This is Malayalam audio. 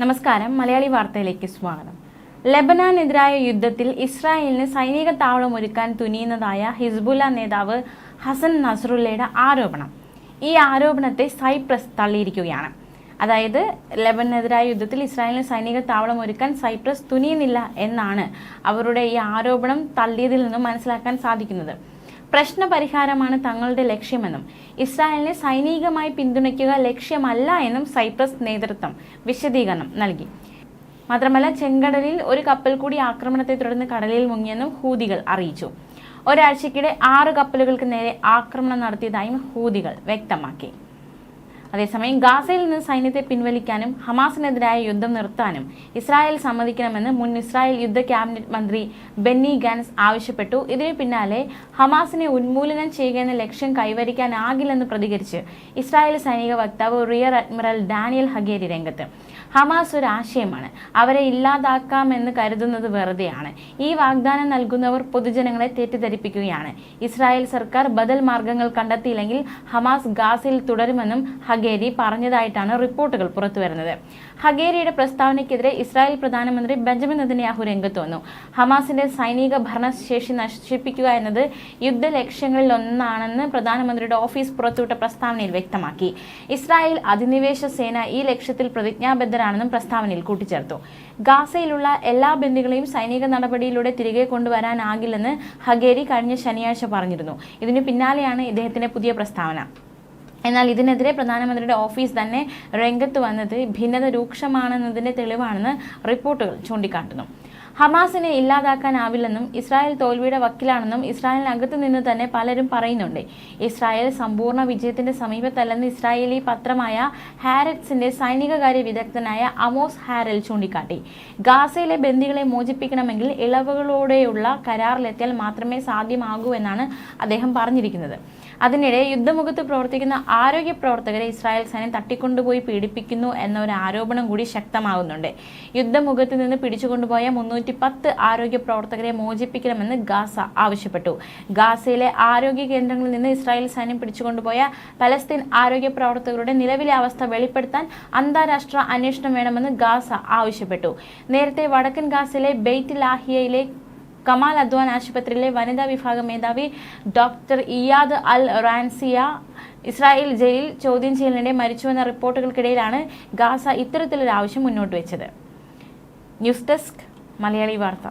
നമസ്കാരം. മലയാളി വാർത്തയിലേക്ക് സ്വാഗതം. ലബനാനെതിരായ യുദ്ധത്തിൽ ഇസ്രായേലിന് സൈനിക താവളം ഒരുക്കാൻ തുനിയുന്നതായ ഹിസ്ബുല്ല നേതാവ് ഹസൻ നസറുല്ലയുടെ ആരോപണം. ഈ ആരോപണത്തെ സൈപ്രസ് തള്ളിയിരിക്കുകയാണ്. അതായത് ലബനെതിരായ യുദ്ധത്തിൽ ഇസ്രായേലിന് സൈനിക താവളം ഒരുക്കാൻ സൈപ്രസ് തുനിയുന്നില്ല എന്നാണ് അവരുടെ ഈ ആരോപണം തള്ളിയതിൽ നിന്നും മനസ്സിലാക്കാൻ സാധിക്കുന്നത്. പ്രശ്ന പരിഹാരമാണ് തങ്ങളുടെ ലക്ഷ്യമെന്നും ഇസ്രായേലിനെ സൈനികമായി പിന്തുണയ്ക്കുക ലക്ഷ്യമല്ല എന്നും സൈപ്രസ് നേതൃത്വം വിശദീകരണം നൽകി. മാത്രമല്ല ചെങ്കടലിൽ ഒരു കപ്പൽ കൂടി ആക്രമണത്തെ തുടർന്ന് കടലിൽ മുങ്ങിയെന്നും ഹൂതികൾ അറിയിച്ചു. ഒരാഴ്ചക്കിടെ ആറ് കപ്പലുകൾക്ക് നേരെ ആക്രമണം നടത്തിയതായും ഹൂതികൾ വ്യക്തമാക്കി. അതേസമയം ഗാസയിൽ നിന്ന് സൈന്യത്തെ പിൻവലിക്കാനും ഹമാസിനെതിരായ യുദ്ധം നിർത്താനും ഇസ്രായേൽ സമ്മതിക്കണമെന്ന് മുൻ ഇസ്രായേൽ യുദ്ധ ക്യാബിനറ്റ് മന്ത്രി ബെന്നി ഗാൻസ് ആവശ്യപ്പെട്ടു. ഇതിനു പിന്നാലെ ഹമാസിനെ ഉന്മൂലനം ചെയ്യുക എന്ന ലക്ഷ്യം കൈവരിക്കാനാകില്ലെന്ന് പ്രതികരിച്ച് ഇസ്രായേൽ സൈനിക വക്താവ് റിയർ അഡ്മിറൽ ഡാനിയൽ ഹഗേരി രംഗത്ത്. ഹമാസ് ഒരു ആശയമാണ്. അവരെ ഇല്ലാതാക്കാമെന്ന് കരുതുന്നത് വെറുതെയാണ്. ഈ വാഗ്ദാനം നൽകുന്നവർ പൊതുജനങ്ങളെ തെറ്റിദ്ധരിപ്പിക്കുകയാണ്. ഇസ്രായേൽ സർക്കാർ ബദൽ മാർഗങ്ങൾ കണ്ടെത്തിയില്ലെങ്കിൽ ഹമാസ് ഗാസയിൽ തുടരുമെന്നും ഹഗേരി പറഞ്ഞതായിട്ടാണ് റിപ്പോർട്ടുകൾ പുറത്തുവരുന്നത്. ഹഗേരിയുടെ പ്രസ്താവനയ്ക്കെതിരെ ഇസ്രായേൽ പ്രധാനമന്ത്രി ബെഞ്ചമിൻ നെതന്യാഹു രംഗത്ത് വന്നു. ഹമാസിന്റെ സൈനിക ഭരണശേഷി നശിപ്പിക്കുക എന്നത് യുദ്ധ ലക്ഷ്യങ്ങളിൽ ഒന്നാണെന്ന് പ്രധാനമന്ത്രിയുടെ ഓഫീസ് പുറത്തുവിട്ട പ്രസ്താവനയിൽ വ്യക്തമാക്കി. ഇസ്രായേൽ അധിനിവേശ സേന ഈ ലക്ഷ്യത്തിൽ പ്രതിജ്ഞാബദ്ധരാണെന്നും പ്രസ്താവനയിൽ കൂട്ടിച്ചേർത്തു. ഗാസയിലുള്ള എല്ലാ ബന്ദികളെയും സൈനിക നടപടിയിലൂടെ തിരികെ കൊണ്ടുവരാനാകില്ലെന്ന് ഹഗേരി കഴിഞ്ഞ ശനിയാഴ്ച പറഞ്ഞിരുന്നു. ഇതിനു പിന്നാലെയാണ് ഇദ്ദേഹത്തിന്റെ പുതിയ പ്രസ്താവന. എന്നാൽ ഇതിനെതിരെ പ്രധാനമന്ത്രിയുടെ ഓഫീസ് തന്നെ രംഗത്ത് വന്നത് ഭിന്നത രൂക്ഷമാണെന്നതിന്റെ തെളിവാണെന്ന് റിപ്പോർട്ടുകൾ ചൂണ്ടിക്കാട്ടുന്നു. ഹമാസിനെ ഇല്ലാതാക്കാനാവില്ലെന്നും ഇസ്രായേൽ തോൽവിയുടെ വക്കിലാണെന്നും ഇസ്രായേലിനകത്ത് നിന്ന് തന്നെ പലരും പറയുന്നുണ്ട്. ഇസ്രായേൽ സമ്പൂർണ വിജയത്തിന്റെ സമീപത്തല്ലെന്ന് ഇസ്രായേലി പത്രമായ ഹാരറ്റ്സിന്റെ സൈനികകാര്യ വിദഗ്ധനായ അമോസ് ഹാരൽ ചൂണ്ടിക്കാട്ടി. ഗാസയിലെ ബന്ദികളെ മോചിപ്പിക്കണമെങ്കിൽ ഇളവുകളോടെയുള്ള കരാറിലെത്തിയാൽ മാത്രമേ സാധ്യമാകൂ എന്നാണ് അദ്ദേഹം പറഞ്ഞിരിക്കുന്നത്. അതിനിടെ യുദ്ധമുഖത്ത് പ്രവർത്തിക്കുന്ന ആരോഗ്യ പ്രവർത്തകരെ ഇസ്രായേൽ സൈന്യം തട്ടിക്കൊണ്ടുപോയി പീഡിപ്പിക്കുന്നു എന്ന ഒരു ആരോപണം കൂടി ശക്തമാകുന്നുണ്ട്. യുദ്ധമുഖത്ത് നിന്ന് പിടിച്ചുകൊണ്ടുപോയ മുന്നൂറ്റി പത്ത് ആരോഗ്യ പ്രവർത്തകരെ മോചിപ്പിക്കണമെന്ന് ഗാസ ആവശ്യപ്പെട്ടു. ഗാസയിലെ ആരോഗ്യ കേന്ദ്രങ്ങളിൽ നിന്ന് ഇസ്രായേൽ സൈന്യം പിടിച്ചുകൊണ്ടുപോയ പലസ്തീൻ ആരോഗ്യ പ്രവർത്തകരുടെ നിലവിലെ അവസ്ഥ വെളിപ്പെടുത്താൻ അന്താരാഷ്ട്ര അന്വേഷണം വേണമെന്ന് ഗാസ ആവശ്യപ്പെട്ടു. നേരത്തെ വടക്കൻ ഗാസയിലെ ബെയ്റ്റ് ലാഹിയയിലെ കമാൽ അദ്വാൻ ആശുപത്രിയിലെ വനിതാ വിഭാഗം മേധാവി doctor Iyad al Ransiya Israel ജയിലിൽ ചോദ്യം ചെയ്യലിനിടെ മരിച്ചുവെന്ന റിപ്പോർട്ടുകൾക്കിടയിലാണ് ഗാസ ഇത്തരത്തിലൊരു ആവശ്യം മുന്നോട്ട് വെച്ചത് ന്യൂസ് ഡെസ്ക് മലയാളി വാർത്ത.